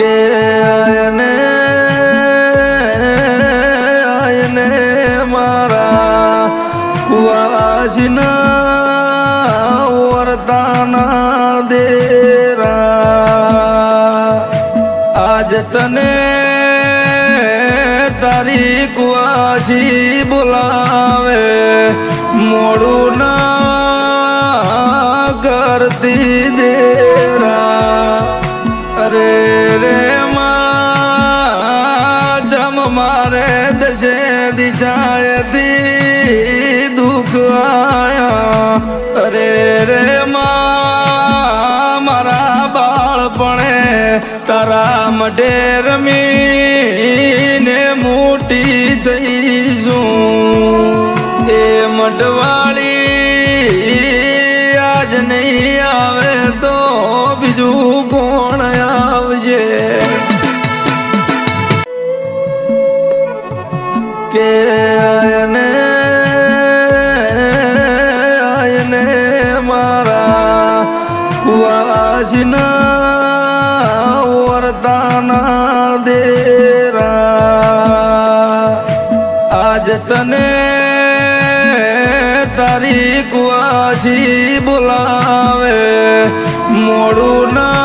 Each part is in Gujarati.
કે આયને આયને મારા કુવાસીના વરદાના દેરા. આજ તને તારી કુવાજી બોલાવે, મોડું ના કરતી દેરા. અરે રે જમ મારે દશે દિશાએથી દુઃખ આયા. અરે રે મારા બાળપણે તારા મઢે રમીને મોટી થઈશું. એ મઢવાળી આજ આવશે કે આયને આયને મારા કુવાસીના વરદાના દેરા. આજ તને તારી કુવાસી બોલાવે, મોડું ના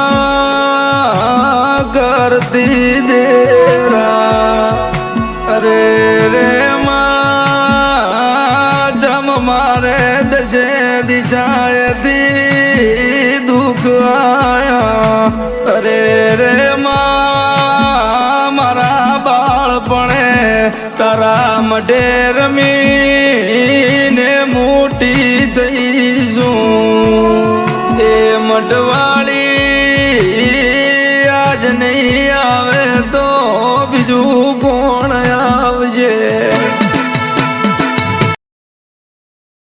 મારે દશે દિશાએથી દુઃખ આયા. અરે રે મારા બાળપણે તારા મઢે રમીને મોટી થઈશું એ મઢવાળી આજ નહીં આવે તો બીજું